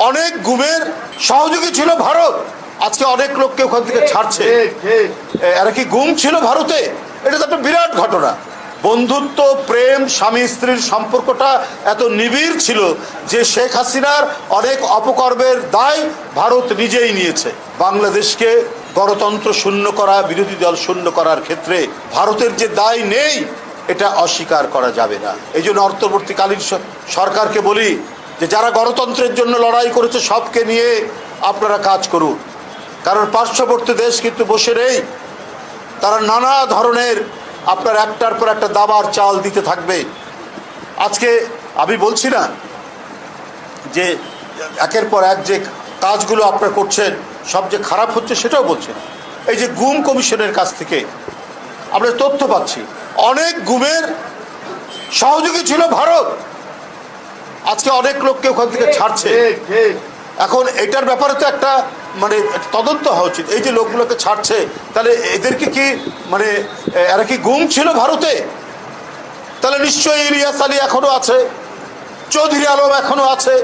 অনেক গুমের সহযোগী ছিল ভারত। আজকে অনেক লোককে ওখান থেকে ছাড়ছে। এরা কি গুম ছিল ভারতে? এটা তো একটা বিরাট ঘটনা। বন্ধুত্ব প্রেম স্বামী স্ত্রীর সম্পর্কটা এত নিবিড় ছিল যে শেখ হাসিনার অনেক অপকর্মের দায় ভারত নিজেই নিয়েছে। বাংলাদেশকে গণতন্ত্র শূন্য করা বিরোধী দল শূন্য করার ক্ষেত্রে ভারতের যে দায় নেই এটা অস্বীকার করা যাবে না। এই জন্য অন্তর্বর্তীকালীন স- সরকারকে বলি যে যারা গণতন্ত্রের জন্য লড়াই করেছে, সবকে নিয়ে আপনারা কাজ করুন। কারণ পার্শ্ববর্তী দেশ কিন্তু বসে নেই। তারা নানা ধরনের আপনার একটার পর একটা দাবার চাল দিতে থাকবে। আজকে আমি বলছি না যে একের পর এক যে কাজগুলো আপনারা করছেন, সব যে খারাপ হচ্ছে সেটাও বলছি না। এই যে গুম কমিশনের কাছ থেকে আমরা তথ্য পাচ্ছি। অনেক গুমের সহযোগী ছিল ভারত। আজকে অনেক লোককে ওখান থেকে ছাড়ছে। এখন এটার ব্যাপারে তো একটা মানে তদন্ত হওয়া উচিত। এই যে লোকগুলোকে ছাড়ছে তাহলে এদেরকে কি মানে এরা কি গুম ছিল ভারতে? তাহলে নিশ্চয়ই ইলিয়াস আলী এখনও আছে চৌধুরী আলম এখনও আছে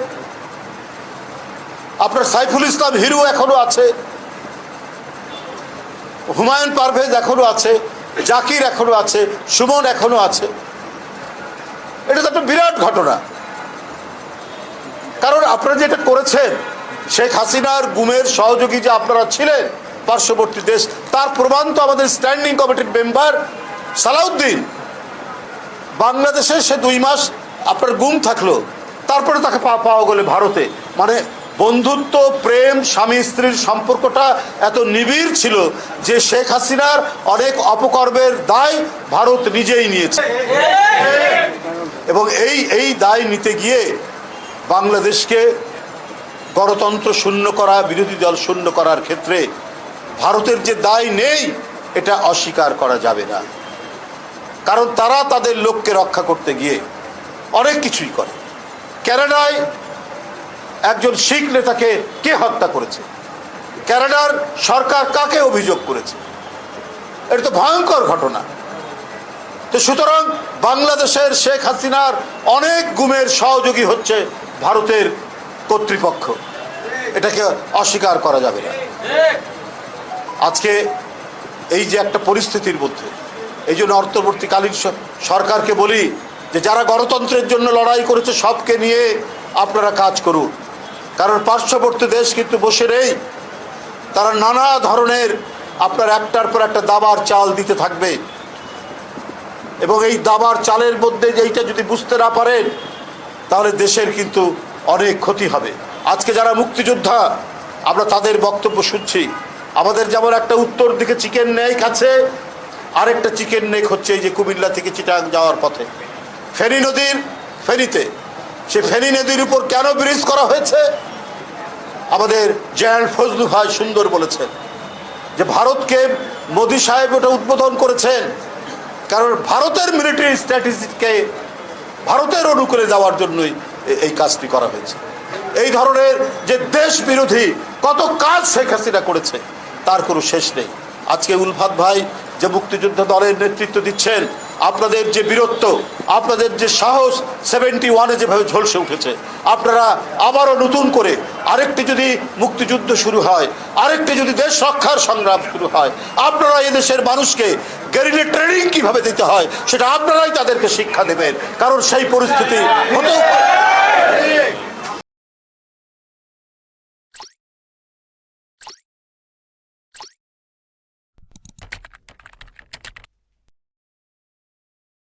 আপনার সাইফুল ইসলাম হিরু এখনও আছে হুমায়ুন পারভেজ এখনও আছে জাকির এখনও আছে সুমন এখনও আছে। এটা তো একটা বিরাট ঘটনা। কারণ আপনারা যেটা করেছেন, শেখ হাসিনার গুমের সহযোগী যে আপনারা ছিলেন, পার্শ্ববর্তী দেশ, তার প্রমাণ তো আমাদের স্ট্যান্ডিং কমিটির মেম্বার সালাউদ্দিন। বাংলাদেশে সে দুই মাস আপনার গুম থাকল, তারপরে তাকে পাওয়া গেলে ভারতে। মানে বন্ধুত্ব, প্রেম, স্বামী, স্ত্রীর সম্পর্কটা এত নিবিড় ছিল যে শেখ হাসিনার অনেক অপকর্মের দায় ভারত নিজেই নিয়েছে। এবং এই এই দায় নিতে গিয়ে বাংলাদেশকে গণতন্ত্র শূন্য করা, বিরোধী দল শূন্য করার ক্ষেত্রে ভারতের যে দায় নেই, এটা অস্বীকার করা যাবে না। কারণ তারা তাদের লোককে রক্ষা করতে গিয়ে অনেক কিছুই করে। ক্যানাডায় একজন শিখ নেতাকে কে হত্যা করেছে? ক্যানাডার সরকার কাকে অভিযোগ করেছে? এটা তো ভয়ঙ্কর ঘটনা। তো সুতরাং বাংলাদেশের শেখ হাসিনার অনেক গুমের সহযোগী হচ্ছে ভারতের কর্তৃপক্ষ। এটাকে অস্বীকার করা যাবে না। আজকে এই যে একটা পরিস্থিতির মধ্যে, এই জন্য অন্তর্বর্তীকালীন স- সরকারকে বলি যে যারা গণতন্ত্রের জন্য লড়াই করেছে, সবকে নিয়ে আপনারা কাজ করুন। কারণ পার্শ্ববর্তী দেশ কিন্তু বসে নেই। তারা নানা ধরনের আপনার একটার পর একটা দাবার চাল দিতে থাকবে। এবং এই দাবার চালের মধ্যে এইটা যদি বুঝতে না পারেন তাহলে দেশের কিন্তু অনেক ক্ষতি হবে। আজকে যারা মুক্তিযোদ্ধা, আমরা তাদের বক্তব্য শুনছি। আমাদের যেমন একটা উত্তর দিকে চিকেন নেই কাছে আরেকটা চিকেন নেক হচ্ছে এই যে কুমিল্লা থেকে চিটাং যাওয়ার পথে। ফেনী নদীর ফেনীতে, সে ফেনী নদীর উপর কেন ব্রিজ করা হয়েছে? আমাদের জয়াল ফজলু ভাই সুন্দর বলেছেন যে ভারতকে মোদী সাহেব ওটা উদ্বোধন করেছেন। কারণ ভারতের মিলিটারি স্ট্র্যাটেজিকে ভারতের অনুকূলে যাওয়ার জন্যই এই কাজটি করা হয়েছে। এই ধরনের যে দেশ বিরোধী কত কাজ শেখ হাসিনা করেছে, তার কোনো শেষ নেই। আজকে উলফাত ভাই যে মুক্তিযোদ্ধা দলের নেতৃত্ব দিচ্ছেন, আপনাদের যে বীরত্ব, আপনাদের যে সাহস সেভেন্টি ওয়ানে যেভাবে ঝলসে উঠেছে, আপনারা আবারও নতুন করে আরেকটি যদি মুক্তিযুদ্ধ শুরু হয়, আরেকটি যদি দেশ রক্ষার সংগ্রাম শুরু হয়, আপনারা এদেশের মানুষকে গেরিলে ট্রেনিং কীভাবে দিতে হয়, সেটা আপনারাই তাদেরকে শিক্ষা দেবেন কারণ সেই পরিস্থিতি হতেও পারে।